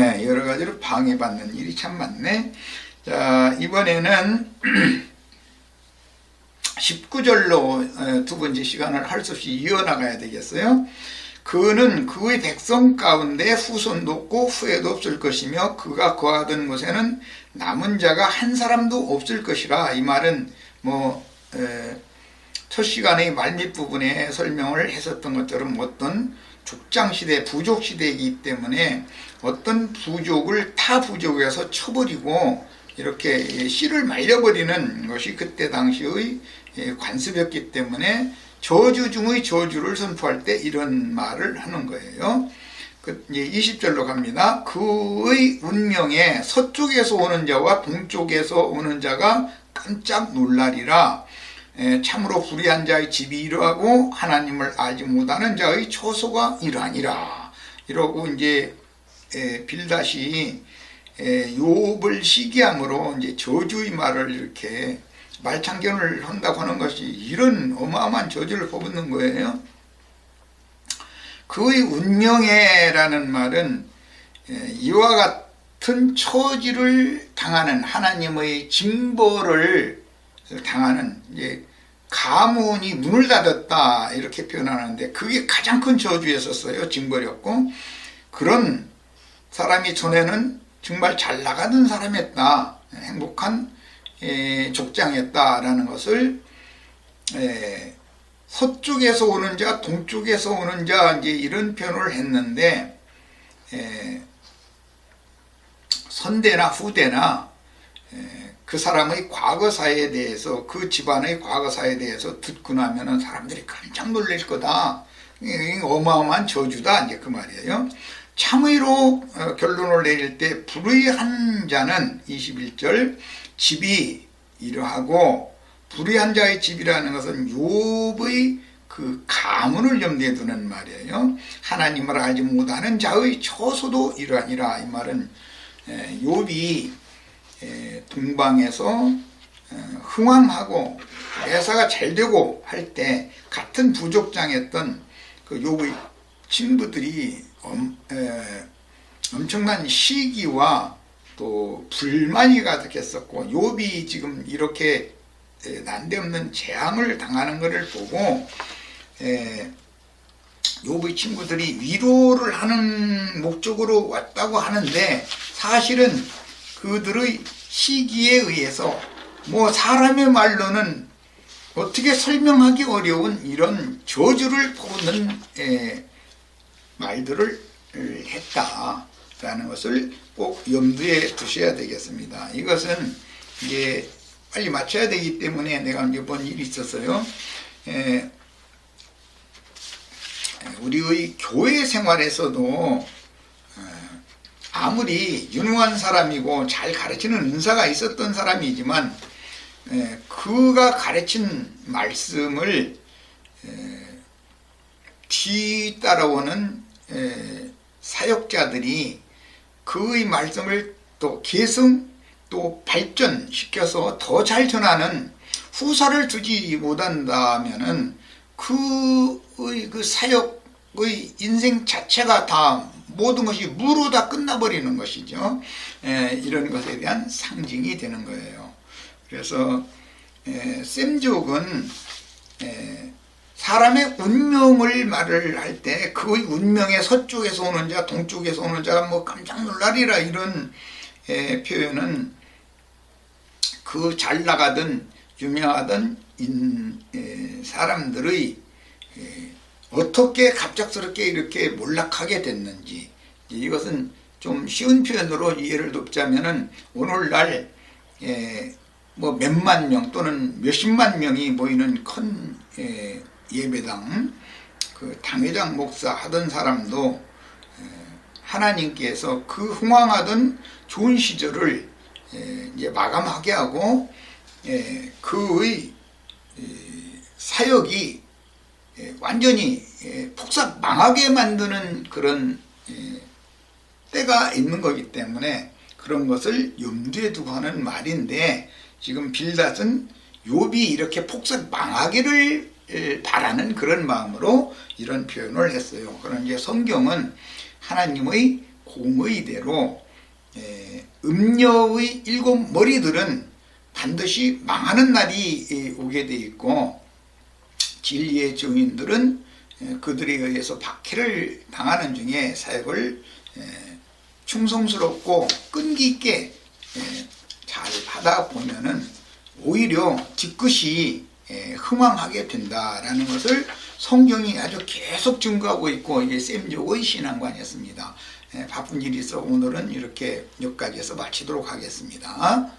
예, 여러 가지로 방해받는 일이 참 많네. 자, 이번에는 19절로 두 번째 시간을 할 수 없이 이어나가야 되겠어요. 그는 그의 백성 가운데 후손도 없고 후에도 없을 것이며 그가 거하던 곳에는 남은 자가 한 사람도 없을 것이라 이 말은 뭐 에, 첫 시간의 말밑 부분에 설명을 했었던 것처럼 어떤 족장시대, 부족시대이기 때문에 어떤 부족을 타 부족에서 쳐버리고 이렇게 씨를 말려버리는 것이 그때 당시의 관습이었기 때문에 저주 중의 저주를 선포할 때 이런 말을 하는 거예요. 그 20절로 갑니다. 그의 운명에 서쪽에서 오는 자와 동쪽에서 오는 자가 깜짝 놀라리라. 참으로 불의한 자의 집이 이러하고 하나님을 알지 못하는 자의 초소가 이러하니라. 이러고 이제 빌다시 욥을 시기함으로 이제 저주의 말을 이렇게 말창견을 한다고 하는 것이 이런 어마어마한 저주를 퍼붓는 거예요. 그의 운명에라는 말은 이와 같은 처지를 당하는 하나님의 징벌을 당하는 이제 가문이 문을 닫았다 이렇게 표현하는데 그게 가장 큰 저주였었어요. 징벌이었고 그런 사람이 전에는 정말 잘 나가던 사람이었다. 행복한 족장이었다라는 것을 서쪽에서 오는 자, 동쪽에서 오는 자 이제 이런 표현을 했는데 선대나 후대나 그 사람의 과거사에 대해서 그 집안의 과거사에 대해서 듣고 나면은 사람들이 깜짝 놀랄 거다. 어마어마한 저주다 이제 그 말이에요. 참의로 어, 결론을 내릴 때 불의한 자는 21절 집이 이러하고 불의한 자의 집이라는 것은 욥의 그 가문을 염두에 두는 말이에요. 하나님을 알지 못하는 자의 처소도 이러하니라 이 말은 욥이 동방에서 흥왕하고 대사가 잘 되고 할 때 같은 부족장했던 그 욥의 친구들이 엄, 엄청난 시기와 또 불만이 가득했었고 욥이 지금 이렇게 난데없는 재앙을 당하는 것을 보고 욥의 친구들이 위로를 하는 목적으로 왔다고 하는데 사실은 그들의 시기에 의해서 뭐 사람의 말로는 어떻게 설명하기 어려운 이런 저주를 퍼붓는 말들을 했다라는 것을 꼭 염두에 두셔야 되겠습니다. 이것은 이제 빨리 맞춰야 되기 때문에 내가 몇번 일이 있었어요. 에, 우리의 교회 생활에서도 아무리 유능한 사람이고 잘 가르치는 은사가 있었던 사람이지만 그가 가르친 말씀을 뒤따라오는 사역자들이 그의 말씀을 또 계승 또 발전시켜서 더 잘 전하는 후사를 두지 못한다면은 그의 그 사역의 인생 자체가 다 모든 것이 무로 다 끝나버리는 것이죠. 에, 이런 것에 대한 상징이 되는 거예요. 그래서 에, 샘족은 에, 사람의 운명을 말을 할 때그 운명의 서쪽에서 오는 자, 동쪽에서 오는 자, 뭐 깜짝 놀라리라 이런 에, 표현은 그 잘 나가던 유명하던 인, 에, 사람들의 에, 어떻게 갑작스럽게 이렇게 몰락하게 됐는지 이것은 좀 쉬운 표현으로 이해를 돕자면은 오늘날 에, 뭐 몇만 명 또는 몇십만 명이 모이는 큰 에, 예배당 그 당회장 목사 하던 사람도 하나님께서 그 흥왕하던 좋은 시절을 이제 마감하게 하고 그의 사역이 완전히 폭삭 망하게 만드는 그런 때가 있는 거기 때문에 그런 것을 염두에 두고 하는 말인데 지금 빌닷은 욥이 이렇게 폭삭 망하기를 바라는 그런 마음으로 이런 표현을 했어요. 그런 이제 성경은 하나님의 공의대로 에, 음녀의 일곱 머리들은 반드시 망하는 날이 에, 오게 돼 있고 진리의 증인들은 에, 그들에 의해서 박해를 당하는 중에 사역을 에, 충성스럽고 끈기 있게 에, 잘 하다 보면은 오히려 뒤끝이 에, 흥왕하게 된다라는 것을 성경이 아주 계속 증거하고 있고 이게 샘족의 신앙관이었습니다. 에, 바쁜 일이 있어 오늘은 이렇게 여기까지 해서 마치도록 하겠습니다.